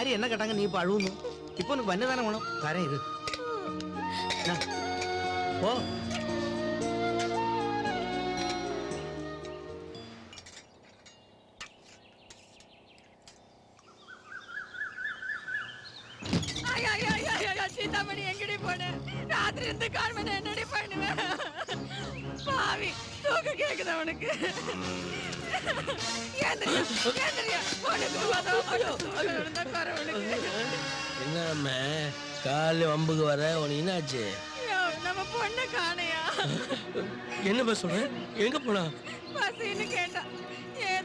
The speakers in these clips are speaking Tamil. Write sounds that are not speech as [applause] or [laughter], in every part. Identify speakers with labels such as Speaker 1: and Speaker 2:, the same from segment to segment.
Speaker 1: எல்லாரும் என்ன கேட்டாங்க நீ இப்ப அழுவணும் இப்போ உனக்கு பண்ண தானே வேணும் வரேன் இரு என்ன? போ
Speaker 2: ஐயா, ஐயா, ஐயா, ஐயா, சீதாமணி எங்கடி போன ராத்திரி இருந்து கால் மணி என்னடி பண்ணுவேன் பாவி தூக்க கேக்குது அவனுக்கு.
Speaker 3: என்ன காலைல வம்புக்கு வர உனக்கு என்னாச்சு?
Speaker 2: நம்ம பொண்ணு காணையா?
Speaker 3: என்ன சொல்ற? எங்க போனா?
Speaker 2: பசின்னு கேட்டா.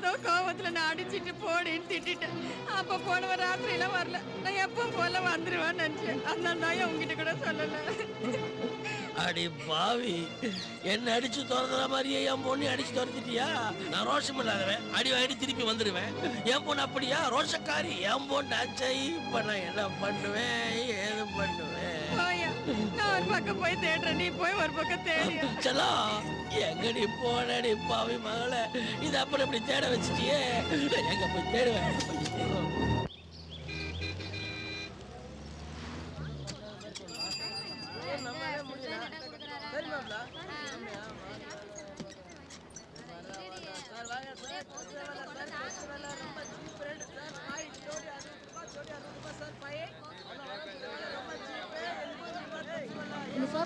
Speaker 2: ஏதோ கோபத்தில் நான் அடிச்சுட்டு போடின்னு திட்டிட்டேன். அப்போ போனவன் ராத்திரியெல்லாம் வரல. நான் எப்போ போல வந்துருவேன்னு நினச்சேன். அதனால தான் உங்ககிட்ட கூட சொல்லலை.
Speaker 3: அடி பாவி. என்ன அடிச்சு துரத்துற மாதிரியே என் பொண்ணு அடிச்சு துரத்திட்டியா? நான் ரோஷம் இல்லாதவன். அடி அடி திருப்பி வந்துடுவேன் என் பொண்ணு அப்படியா? ரோஷக்காரி. என் பொண்ணு அச்சை. இப்போ நான் என்ன பண்ணுவேன்? ஏது பண்ணுவேன்?
Speaker 2: நான் ஒரு பக்கம் போய் தேடுறேன். நீ போய் ஒரு பக்கம் தேடியா
Speaker 3: செல்லா எங்க நீ போனடி பாவி மகள? இது அப்புறம் இப்படி தேட வச்சிட்டியே? எங்க போய் தேடுவேன்?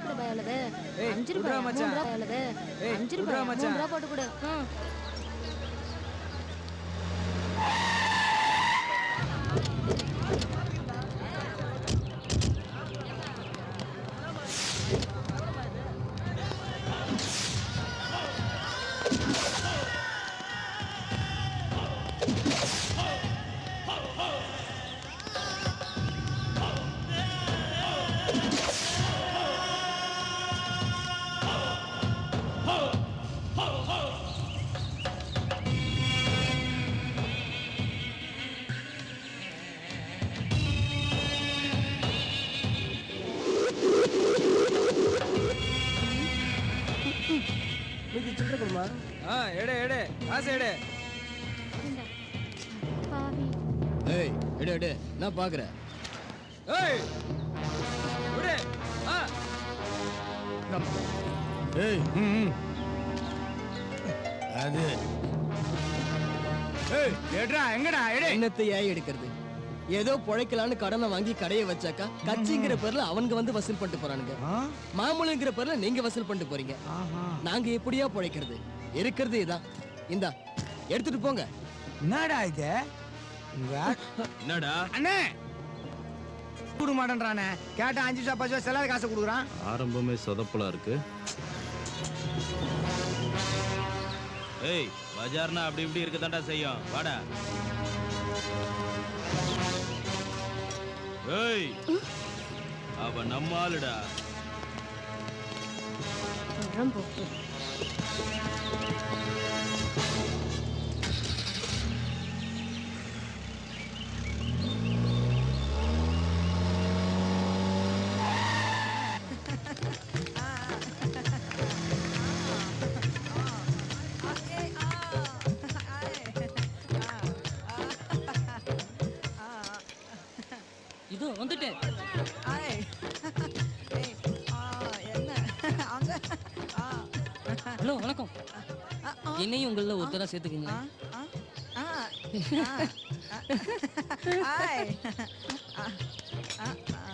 Speaker 4: எவ்வளவு
Speaker 5: ஏய்,
Speaker 4: அஞ்சு ரூபாய். ரூபாய் அஞ்சு ரூபாய் மூணு
Speaker 5: மச்சான்.
Speaker 4: ரூபாய் போட்டு கொடு
Speaker 5: ஆ எடு எடு. காசு எடு.
Speaker 4: பாவி.
Speaker 6: ஏய் எடு எடு. நான் பாக்குறேன்
Speaker 5: ஏய் விடு. ஆ.
Speaker 6: ஏய் ம். அது.
Speaker 5: ஏய் எடுடா எங்கடா எடு.
Speaker 6: ஏன் எடுக்கிறது? ஏதோ பொழைக்கலான்னு கடனை வாங்கி கடையை வச்சாக்கா கட்சிங்கிற பேர்ல அவனுங்க வந்து வசூல் பண்ணிட்டு போறானுங்க. மாமூலுங்கிற பேர்ல நீங்க வசூல் பண்ணிட்டு போறீங்க. நாங்க எப்படியா பொழைக்கிறது? இருக்கிறது இதான். இந்தா எடுத்துட்டு போங்க.
Speaker 5: என்னடா இது?
Speaker 7: என்னடா?
Speaker 5: அண்ணே! கொடுக்க மாட்டேன்றானே. கேட்டா அஞ்சு நிமிஷம் பத்து நிமிஷம் செல்லாத காசு கொடுக்குறான்.
Speaker 7: ஆரம்பமே சொதப்பலா இருக்கு. ஏய் பஜார்னா அப்படி இப்படி இருக்கதாண்டா செய்யும். வாடா. ஏய் அவ நம்ம ஆளுடா.
Speaker 4: வர்றேன் போ
Speaker 8: இதோ வந்துட்டேன் [laughs] [laughs] ஹலோ வணக்கம். என்னையும் உங்கள ஒருத்தரா சேர்த்துக்குங்க [laughs]